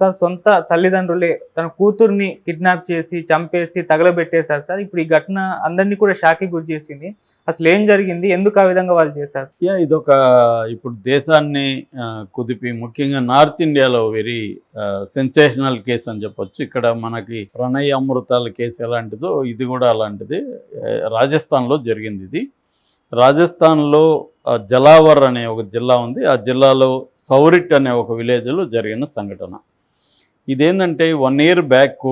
Sir సొంత తల్లిదండ్రులే తన కూతుర్ని కిడ్నాప్ చేసి చంపేసి తగలబెట్టేశారు సార్. ఇప్పుడు ఈ ఘటన అందరినీ కూడా షాకి గురి చేసింది. అసలు ఏం జరిగింది? ఎందుకు ఆ విధంగా వాళ్ళు చేశారు? యా ఇదొక ఇప్పుడు దేశాన్ని కుదిపి ముఖ్యంగా నార్త్ ఇండియాలో వెరీ సెన్సేషనల్ కేసు అని చెప్పొచ్చు. ఇక్కడ మనకి ప్రణయ అమృతాల కేసు ఎలాంటిదో ఇది కూడా అలాంటిది. రాజస్థాన్లో జరిగింది ఇది. రాజస్థాన్లో జలావర్ అనే ఒక జిల్లా ఉంది. ఆ జిల్లాలో సౌరిట్ అనే ఒక విలేజ్లో జరిగిన సంఘటన. ఇదేంటంటే one year back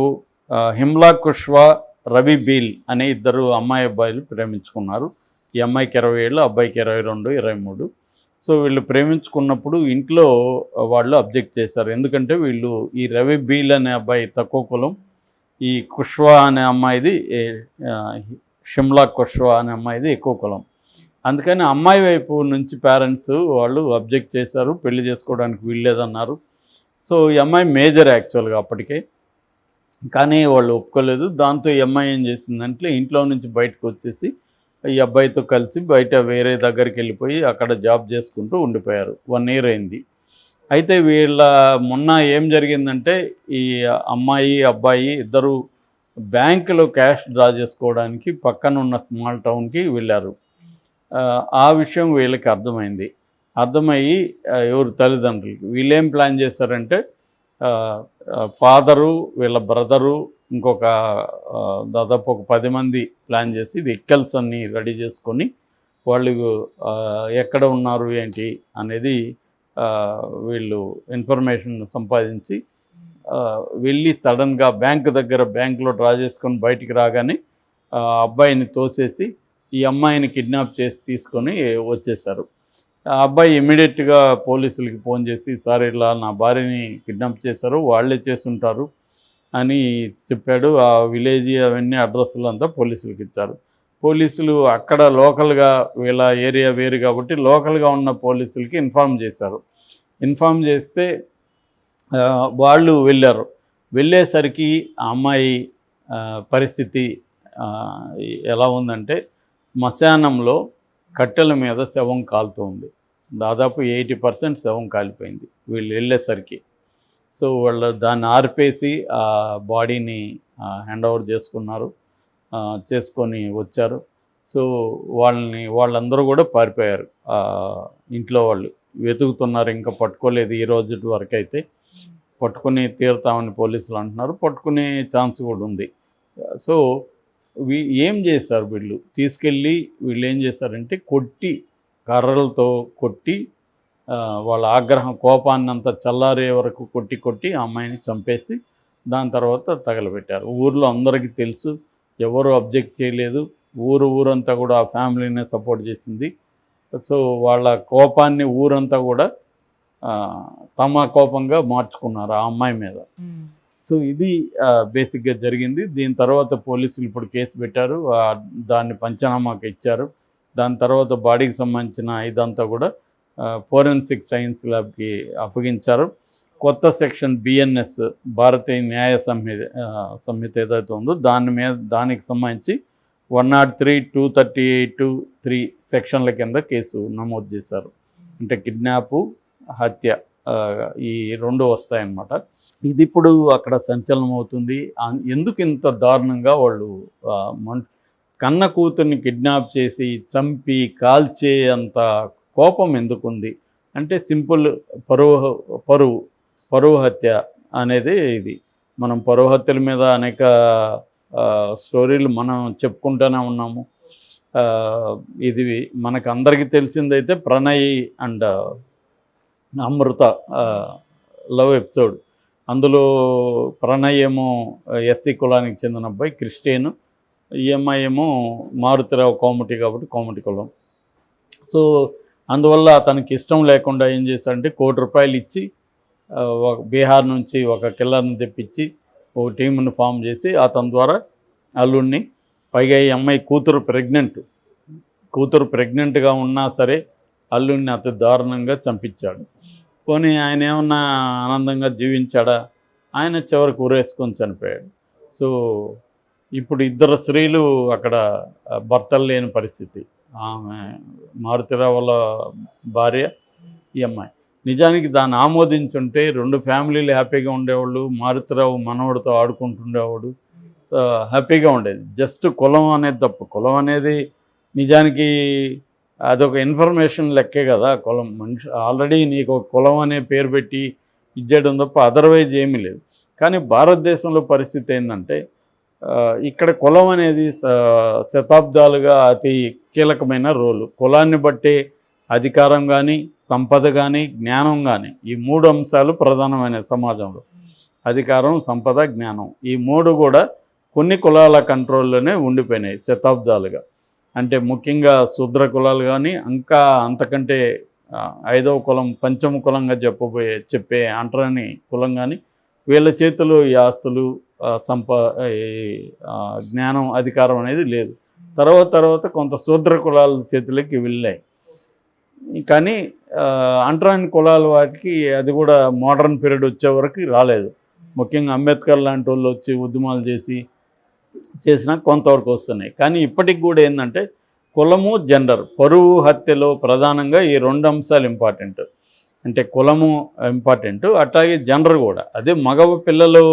Himla Kushwah Ravi Beel అనే ఇద్దరు అమ్మాయి అబ్బాయిలు ప్రేమించుకున్నారు. ఈ అమ్మాయికి ఇరవై ఏళ్ళు అబ్బాయికి ఇరవై రెండు ఇరవై మూడు. సో వీళ్ళు ప్రేమించుకున్నప్పుడు ఇంట్లో వాళ్ళు అబ్జెక్ట్ చేశారు. ఎందుకంటే వీళ్ళు ఈ రవి బీల్ అనే అబ్బాయి తక్కువ కులం. ఈ కుష్వా అనే అమ్మాయిది షిమ్లా కుష్వా అనే అమ్మాయిది ఎక్కువ కులం. అందుకని అమ్మాయి వైపు నుంచి పేరెంట్స్ వాళ్ళు అబ్జెక్ట్ చేశారు. పెళ్ళి చేసుకోవడానికి వీల్లేదన్నారు. సో ఈ అమ్మాయి మేజర్ యాక్చువల్గా అప్పటికే. కానీ వాళ్ళు ఒప్పుకోలేదు. దాంతో ఈ అమ్మాయి ఏం చేసిందంటే ఇంట్లో నుంచి బయటకు వచ్చేసి ఈ అబ్బాయితో కలిసి బయట వేరే దగ్గరికి వెళ్ళిపోయి అక్కడ జాబ్ చేసుకుంటూ ఉండిపోయారు. వన్ ఇయర్ అయింది. అయితే వీళ్ళ మొన్న ఏం జరిగిందంటే ఈ అమ్మాయి అబ్బాయి ఇద్దరు బ్యాంకులో క్యాష్ డ్రా చేసుకోవడానికి పక్కన ఉన్న స్మాల్ టౌన్కి వెళ్ళారు. ఆ, ఆ విషయం వీళ్ళకి అర్థమైంది. అర్థమయ్యి ఎవరు తల్లిదండ్రులకి. వీళ్ళేం ప్లాన్ చేశారంటే ఫాదరు వీళ్ళ బ్రదరు ఇంకొక దాదాపు ఒక పది మంది ప్లాన్ చేసి వెహికల్స్ అన్నీ రెడీ చేసుకొని వాళ్ళు ఎక్కడ ఉన్నారు ఏంటి అనేది వీళ్ళు ఇన్ఫర్మేషన్ సంపాదించి వెళ్ళి సడన్గా బ్యాంక్ దగ్గర బ్యాంకులో డ్రా చేసుకొని బయటికి రాగానే అబ్బాయిని తోసేసి ఈ అమ్మాయిని కిడ్నాప్ చేసి తీసుకొని వచ్చేసారు. ఆ అబ్బాయి ఇమీడియట్గా పోలీసులకి ఫోన్ చేసి సార్ ఇలా నా భార్యని కిడ్నాప్ చేశారు వాళ్ళే చేసుంటారు అని చెప్పాడు. ఆ విలేజ్ అవన్నీ అడ్రస్లు అంతా పోలీసులకి ఇచ్చారు. పోలీసులు అక్కడ లోకల్గా వీళ్ళ ఏరియా వేరు కాబట్టి లోకల్గా ఉన్న పోలీసులకి ఇన్ఫామ్ చేశారు. ఇన్ఫామ్ చేస్తే వాళ్ళు వెళ్ళారు. వెళ్ళేసరికి ఆ అమ్మాయి పరిస్థితి ఎలా ఉందంటే శ్మశానంలో కట్టెల మీద శవం కాలుతూ ఉంది దాదాపు ఎయిటీ పర్సెంట్ శవం కాలిపోయింది. వీళ్ళు వెళ్ళేసరికి. సో వాళ్ళు దాన్ని ఆర్పేసి ఆ బాడీని హ్యాండ్ ఓవర్ చేసుకున్నారు. చేసుకొని వచ్చారు. సో వాళ్ళని వాళ్ళందరూ కూడా పారిపోయారు. ఇంట్లో వాళ్ళు. వెతుకుతున్నారు ఇంకా పట్టుకోలేదు ఈ రోజు వరకు అయితే పట్టుకుని తీరుతామని పోలీసులు అంటున్నారు. పట్టుకునే ఛాన్స్ కూడా ఉంది. సో వీ ఏం చేశారు వీళ్ళు? తీసుకెళ్ళి వీళ్ళు ఏం చేశారంటే కొట్టి కర్రలతో కొట్టి వాళ్ళ ఆగ్రహం కోపాన్ని అంతా చల్లారే వరకు కొట్టి కొట్టి ఆ అమ్మాయిని చంపేసి దాని తర్వాత తగలబెట్టారు. ఊర్లో అందరికీ తెలుసు ఎవరు అబ్జెక్ట్ చేయలేదు. ఊరు ఊరంతా కూడా ఆ ఫ్యామిలీనే సపోర్ట్ చేసింది. సో వాళ్ళ కోపాన్ని ఊరంతా కూడా తమ కోపంగా మార్చుకున్నారు ఆ అమ్మాయి మీద. సో ఇది బేసిక్గా జరిగింది. దీని తర్వాత పోలీసులు ఇప్పుడు కేసు పెట్టారు. దాన్ని పంచనామాకి ఇచ్చారు. దాని తర్వాత బాడీకి సంబంధించిన ఇదంతా కూడా ఫోరెన్సిక్ సైన్స్ ల్యాబ్కి అప్పగించారు. కొత్త సెక్షన్ బిఎన్ఎస్ భారతీయ న్యాయ సంహిత సంహిత ఏదైతే ఉందో దాని మీద దానికి సంబంధించి one nought three two thirty eight three సెక్షన్ల కింద కేసు నమోదు చేశారు. అంటే కిడ్నాపు హత్య ఈ రెండు వస్తాయన్నమాట. ఇది ఇప్పుడు అక్కడ సంచలనం అవుతుంది. ఎందుకు ఇంత దారుణంగా వాళ్ళు మన్ కన్న కూతుర్ని కిడ్నాప్ చేసి చంపి కాల్చే అంత కోపం ఎందుకుంది? అంటే సింపుల్ పరువు పరువు పరువు హత్య అనేది ఇది. మనం పరువు హత్యల మీద అనేక స్టోరీలు మనం చెప్పుకుంటూనే ఉన్నాము. ఇది మనకు అందరికీ తెలిసిందైతే Pranay and Amrutha love episode. అందులో ప్రణయ్ ఏమో ఎస్సీ కులానికి చెందిన అబ్బాయి క్రిస్టియన్. ఈఎంఐ ఏమో మారుతిరావు కోమటి కాబట్టి కోమటి కులం సో అందువల్ల తనకి ఇష్టం లేకుండా ఏం చేశాడంటే కోటి రూపాయలు ఇచ్చి ఒక బీహార్ నుంచి ఒక కిల్లర్ని తెప్పించి ఒక టీంని ఫామ్ చేసి అతని ద్వారా అల్లుడిని పైగా ఈ అమ్మాయి కూతురు ప్రెగ్నెంట్. కూతురు ప్రెగ్నెంట్గా ఉన్నా సరే అల్లుడిని అతి దారుణంగా చంపించాడు. పోనీ ఆయన ఏమన్నా ఆనందంగా జీవించాడా? ఆయన చివరికి ఊరేసుకొని చనిపోయాడు. సో ఇప్పుడు ఇద్దరు స్త్రీలు అక్కడ భర్తలు లేని పరిస్థితి. ఆమె మారుతిరావుల భార్య ఈ అమ్మాయి. నిజానికి దాన్ని ఆమోదించుంటే రెండు ఫ్యామిలీలు హ్యాపీగా ఉండేవాళ్ళు మారుతిరావు మనవడితో ఆడుకుంటుండేవాడు హ్యాపీగా ఉండేది. జస్ట్ కులం అనేది తప్పు. కులం అనేది నిజానికి అదొక ఇన్ఫర్మేషన్ లెక్కే కదా కులం. మనిషి ఆల్రెడీ నీకు ఒక కులం అనే పేరు పెట్టి ఇచ్చేయడం తప్ప అదర్వైజ్ ఏమీ లేదు. కానీ భారతదేశంలో పరిస్థితి ఏంటంటే ఇక్కడ కులం అనేది శతాబ్దాలుగా అతి కీలకమైన రోలు. కులాన్ని బట్టే అధికారం కానీ సంపద కానీ జ్ఞానం కానీ ఈ మూడు అంశాలు ప్రధానమైన సమాజంలో. అధికారం సంపద జ్ఞానం ఈ మూడు కూడా కొన్ని కులాల కంట్రోల్లోనే ఉండిపోయినాయి శతాబ్దాలుగా. అంటే ముఖ్యంగా శూద్ర కులాలు కానీ ఇంకా అంతకంటే ఐదవ కులం పంచమ కులంగా చెప్పబోయే చెప్పే అంటరాని కులం కానీ వీళ్ళ చేతిలో ఈ ఆస్తులు సంప ఈ, జ్ఞానం అధికారం అనేది లేదు. తర్వాత తర్వాత కొంత శూద్ర కులాల చేతులకి వెళ్ళాయి. కానీ అంటరాని కులాల వాటికి అది కూడా మోడర్న్ పీరియడ్ వచ్చే వరకు రాలేదు. ముఖ్యంగా అంబేద్కర్ లాంటి వాళ్ళు వచ్చి ఉద్యమాలు చేసి చేసినా కొంతవరకు వస్తున్నాయి. కానీ ఇప్పటికి కూడా ఏంటంటే కులము జెండర్ పరువు హత్యలో ప్రధానంగా ఈ రెండు అంశాలు ఇంపార్టెంట్. అంటే కులము ఇంపార్టెంట్. అట్లాగే జెండర్ కూడా. అదే మగ పిల్లలు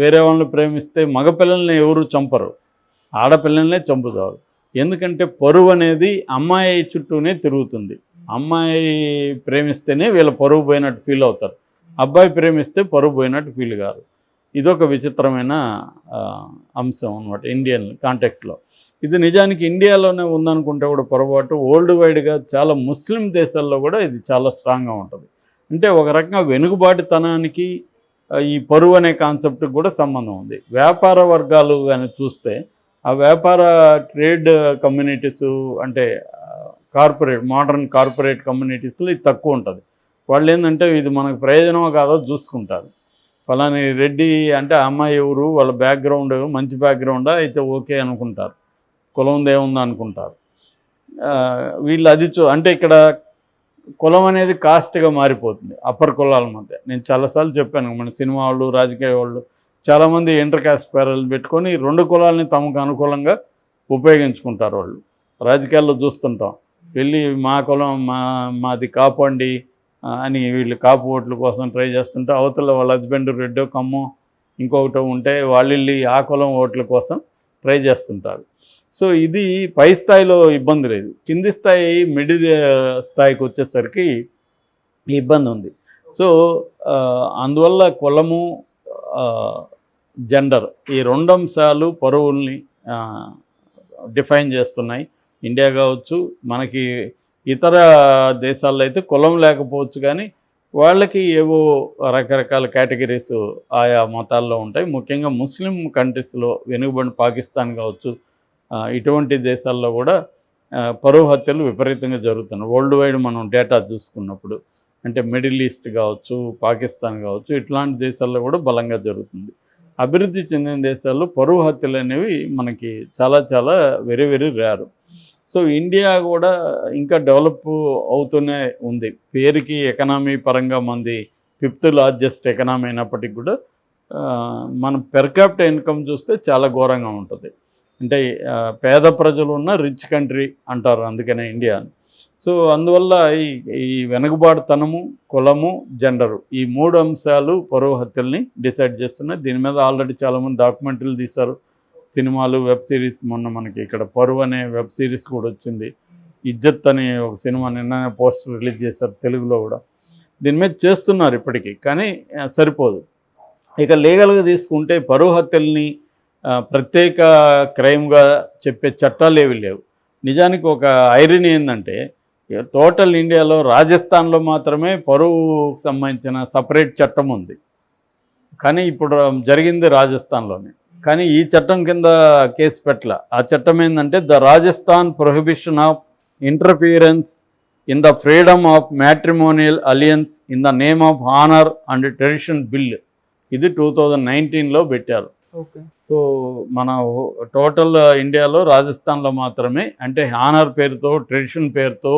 వేరే వాళ్ళని ప్రేమిస్తే మగ పిల్లల్ని ఎవరు చంపరు. ఆడపిల్లల్నే చంపుతారు. ఎందుకంటే పరువు అనేది అమ్మాయి చుట్టూనే తిరుగుతుంది. అమ్మాయి ప్రేమిస్తేనే వీళ్ళ పరువు పోయినట్టు ఫీల్ అవుతారు. అబ్బాయి ప్రేమిస్తే పరువు పోయినట్టు ఫీల్ కాదు. ఇదొక విచిత్రమైన అంశం అనమాట ఇండియన్ కాంటెక్స్లో. ఇది నిజానికి ఇండియాలోనే ఉందనుకుంటే కూడా పొరపాటు. వరల్డ్ వైడ్గా చాలా ముస్లిం దేశాల్లో కూడా ఇది చాలా స్ట్రాంగ్గా ఉంటుంది. అంటే ఒక రకంగా వెనుకబాటుతనానికి ఈ పరువు అనే కాన్సెప్ట్కి కూడా సంబంధం ఉంది. వ్యాపార వర్గాలు కానీ చూస్తే ఆ వ్యాపార ట్రేడ్ కమ్యూనిటీస్ అంటే కార్పొరేట్ మోడర్న్ కార్పొరేట్ కమ్యూనిటీస్లో ఇది తక్కువ ఉంటుంది. వాళ్ళు ఏంటంటే ఇది మనకు ప్రయోజనమో కాదో చూసుకుంటారు. ఫలాని రెడ్డి అంటే అమ్మాయి ఎవరు వాళ్ళ బ్యాక్గ్రౌండ్ మంచి బ్యాక్గ్రౌండా అయితే ఓకే అనుకుంటారు. కులం ఏముంది అనుకుంటారు వీళ్ళు అది చూ అంటే ఇక్కడ కులం అనేది కాస్ట్గా మారిపోతుంది అప్పర్ కులాల మధ్య. నేను చాలాసార్లు చెప్పాను మన సినిమా వాళ్ళు రాజకీయ వాళ్ళు చాలామంది ఇంటర్ కాస్ట్ పేరలు పెట్టుకొని రెండు కులాలని తమకు అనుకూలంగా ఉపయోగించుకుంటారు వాళ్ళు. రాజకీయాల్లో చూస్తుంటాం వెళ్ళి మా కులం మా మాది కాపండి అని వీళ్ళు కాపు ఓట్ల కోసం ట్రై చేస్తుంటే అవతల వాళ్ళ హస్బెండ్ రెడ్డో కమ్మో ఇంకొకటో ఉంటే వాళ్ళు వెళ్ళి ఆ కులం ఓట్ల కోసం ట్రై చేస్తుంటారు. సో ఇది పై స్థాయిలో ఇబ్బంది లేదు. కింది స్థాయి మిడిల్ స్థాయికి వచ్చేసరికి ఇబ్బంది ఉంది. సో అందువల్ల కులము జెండర్ ఈ రెండు అంశాలు పరువుల్ని డిఫైన్ చేస్తున్నాయి. ఇండియా కావచ్చు మనకి ఇతర దేశాల్లో అయితే కులం లేకపోవచ్చు కానీ వాళ్ళకి ఏవో రకరకాల కేటగిరీస్ ఆయా మతాల్లో ఉంటాయి. ముఖ్యంగా ముస్లిం కంట్రీస్లో వెనుకబడిన పాకిస్తాన్ కావచ్చు ఇటువంటి దేశాల్లో కూడా పరువు హత్యలు విపరీతంగా జరుగుతున్నాయి. వరల్డ్ వైడ్ మనం డేటా చూసుకున్నప్పుడు అంటే మిడిల్ ఈస్ట్ కావచ్చు పాకిస్తాన్ కావచ్చు ఇట్లాంటి దేశాల్లో కూడా బలంగా జరుగుతుంది. అభివృద్ధి చెందిన దేశాల్లో పరువు హత్యలు అనేవి మనకి చాలా చాలా very very rare. So India కూడా ఇంకా డెవలప్ అవుతూనే ఉంది. పేరుకి ఎకనామీ పరంగా మంది ఫిఫ్త్ లార్జెస్ట్ ఎకనామీ అయినప్పటికీ కూడా మనం పెర్ క్యాపిటల్ ఇన్కమ్ చూస్తే చాలా ఘోరంగా ఉంటుంది. అంటే పేద ప్రజలు ఉన్న రిచ్ కంట్రీ అంటారు అందుకనే ఇండియా. సో అందువల్ల ఈ ఈ వెనుకబాటుతనము కులము జెండరు ఈ మూడు అంశాలు పరువు హత్యల్ని డిసైడ్ చేస్తున్నాయి. దీని మీద ఆల్రెడీ చాలామంది డాక్యుమెంటరీలు తీశారు. సినిమాలు వెబ్ సిరీస్ మొన్న మనకి ఇక్కడ పరువు అనే వెబ్ సిరీస్ కూడా వచ్చింది. ఇజ్జత్ అనే ఒక సినిమా నిన్ననే పోస్టర్ రిలీజ్ చేశారు తెలుగులో కూడా. దీని మీద చేస్తున్నారు ఇప్పటికీ కానీ సరిపోదు. ఇక లీగల్గా తీసుకుంటే పరువు హత్యల్ని ప్రత్యేక క్రైమ్గా చెప్పే చట్టాలు ఏవి లేవు. నిజానికి ఒక ఐరన్ ఏంటంటే టోటల్ ఇండియాలో రాజస్థాన్లో మాత్రమే పరువుకు సంబంధించిన సపరేట్ చట్టం ఉంది. కానీ ఇప్పుడు జరిగింది రాజస్థాన్లోనే. కానీ ఈ చట్టం కింద కేసు పెట్టల. ఆ చట్టం ఏంటంటే the Rajasthan prohibition of interference in the freedom of matrimonial alliance in the name of honour and tradition bill. ఇది టూ థౌజండ్ నైన్టీన్లో పెట్టారు. సో మన టోటల్ ఇండియాలో రాజస్థాన్లో మాత్రమే అంటే హానర్ పేరుతో ట్రెడిషన్ పేరుతో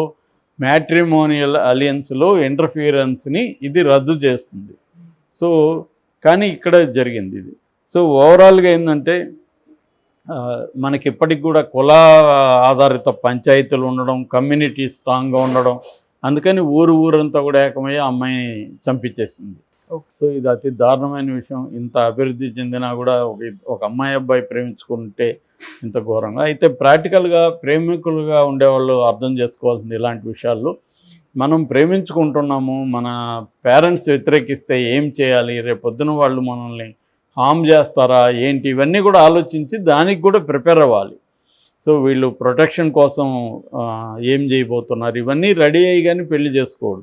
మ్యాట్రిమోనియల్ అలియన్స్లో ఇంటర్ఫియరెన్స్ని ఇది రద్దు చేస్తుంది. సో కానీ ఇక్కడ జరిగింది ఇది. సో ఓవరాల్గా ఏంటంటే మనకి ఇప్పటికి కూడా కుల ఆధారిత పంచాయతీలు ఉండడం కమ్యూనిటీ స్ట్రాంగ్గా ఉండడం అందుకని ఊరు ఊరంతా కూడా ఏకమయ్యి అమ్మాయిని చంపించేసింది సో ఇది అతి దారుణమైన విషయం. ఇంత అభివృద్ధి చెందినా కూడా ఒక ఒక అమ్మాయి అబ్బాయి ప్రేమించుకుంటే ఇంత ఘోరంగా. అయితే ప్రాక్టికల్గా ప్రేమికులుగా ఉండేవాళ్ళు అర్థం చేసుకోవాల్సింది ఇలాంటి విషయాల్లో. మనం ప్రేమించుకుంటున్నాము మన పేరెంట్స్ వ్యతిరేకిస్తే ఏం చేయాలి? రేపు పొద్దున వాళ్ళు మనల్ని హామ్ చేస్తారా? ఏంటి? ఇవన్నీ కూడా ఆలోచించి దానికి కూడా ప్రిపేర్ అవ్వాలి. సో వీళ్ళు ప్రొటెక్షన్ కోసం ఏం చేయబోతున్నారు? ఇవన్నీ రెడీ అయ్యి కానీ పెళ్ళి చేసుకోడు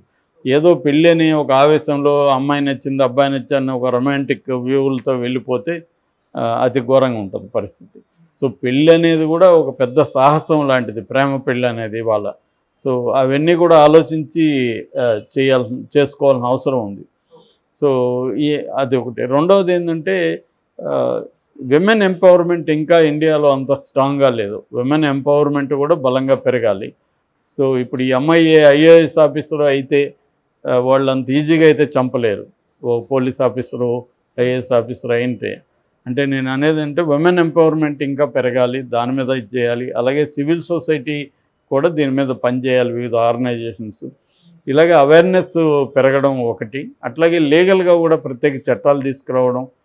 ఏదో పెళ్ళి అని ఒక ఆవేశంలో అమ్మాయి నచ్చింది అబ్బాయి నచ్చింది ఒక రొమాంటిక్ వ్యూలతో వెళ్ళిపోతే అతి ఘోరంగా ఉంటుంది పరిస్థితి. సో పెళ్ళి అనేది కూడా ఒక పెద్ద సాహసం లాంటిది ప్రేమ పెళ్ళి అనేది వాళ్ళ సో అవన్నీ కూడా ఆలోచించి చేయాల్ చేసుకోవాల్సిన అవసరం ఉంది. సో ఈ అది ఒకటి. రెండవది ఏంటంటే విమెన్ ఎంపవర్మెంట్ ఇంకా ఇండియాలో అంత స్ట్రాంగ్గా లేదు. విమెన్ ఎంపవర్మెంట్ కూడా బలంగా పెరగాలి. సో ఇప్పుడు ఈ అమ్మాయి ఐఏఎస్ ఆఫీసర్ అయితే వాళ్ళు అంత ఈజీగా అయితే చంపలేరు. ఓ పోలీస్ ఆఫీసరు ఐఏఎస్ ఆఫీసర్ అయింటే. అంటే నేను అనేది అంటే ఉమెన్ ఎంపవర్మెంట్ ఇంకా పెరగాలి దాని మీద ఇది చేయాలి. అలాగే సివిల్ సొసైటీ కూడా దీని మీద పనిచేయాలి వివిధ ఆర్గనైజేషన్స్. ఇలాగే అవేర్నెస్ పెరగడం ఒకటి. అట్లాగే లీగల్గా కూడా ప్రత్యేక చట్టాలు తీసుకురావడం